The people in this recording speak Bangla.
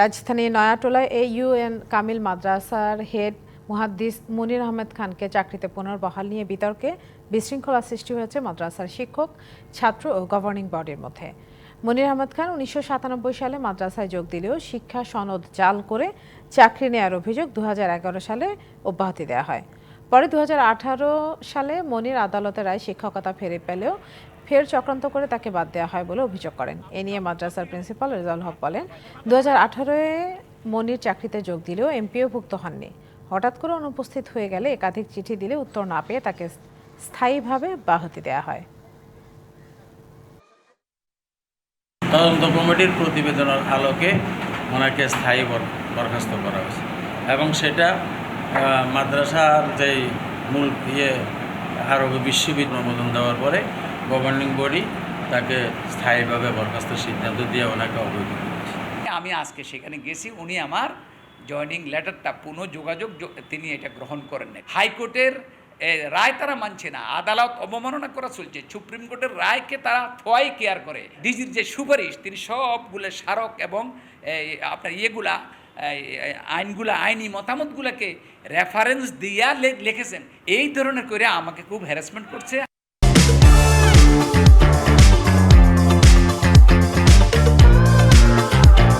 রাজধানী নয়াটোলায় এ ইউএন কামিল মাদ্রাসার হেড মুহাদ্দিস মুনির আহমেদ খানকে চাকরিতে পুনর্বহাল নিয়ে বিতর্কে বিশৃঙ্খলা সৃষ্টি হয়েছে মাদ্রাসার শিক্ষক, ছাত্র ও গভর্নিং বডির মধ্যে। মুনির আহমেদ খান উনিশশো সাতানব্বই সালে মাদ্রাসায় যোগ দিলেও শিক্ষা সনদ জাল করে চাকরি নেওয়ার অভিযোগ দু হাজার এগারো সালে অব্যাহতি দেওয়া হয়। পরে দু হাজার আঠারো সালে মনির আদালতের রায় শিক্ষকতা ফেরে পেলেও ফের চক্রান্ত করে তাকে বাদ দেওয়া হয় বলে অভিযোগ করেন। এ নিয়ে মাদ্রাসার প্রিন্সিপাল রেজাউল হক বলেন দু হাজার আঠারোয় মনির চাকরিতে যোগ দিলেও এমপিওভুক্ত হননি। হঠাৎ করে অনুপস্থিত হয়ে গেলে একাধিক চিঠি দিলে উত্তর না পেয়ে তাকে স্থায়ীভাবে বাহতি দেওয়া হয়। তদন্ত কমিটির প্রতিবেদনের আলোকে ওনাকে স্থায়ী বরখাস্ত করা হয়েছে। এবং সেটা মাদ্রাসার যেই মূল ইয়ে আরবি বিশ্ববিদ্যালয় অনুমোদন দেওয়ার পরে গভর্নিং বডি তাকে স্থায়ীভাবে বরখাস্তের সিদ্ধান্ত দিয়ে ওনাকে অবৈধ করেছে আমি আজকে সেখানে গেছি, উনি আমার জয়নিং লেটারটা পুনঃ যোগাযোগ তিনি এটা গ্রহণ করেন নাই। হাইকোর্টের রায় তারা মানছে না, আদালত অবমাননা করা চলছে, সুপ্রিম কোর্টের রায়কে তারা থোয়াই কেয়ার করে। ডিজির যে সুপারিশ, তিনি সবগুলো স্মারক এবং আপনার ইয়েগুলা আইনগুলা আইনি মতামতগুলোকে রেফারেন্স দিয়া লেখেছেন। এই ধরনের করে আমাকে খুব হ্যারাসমেন্ট করছে।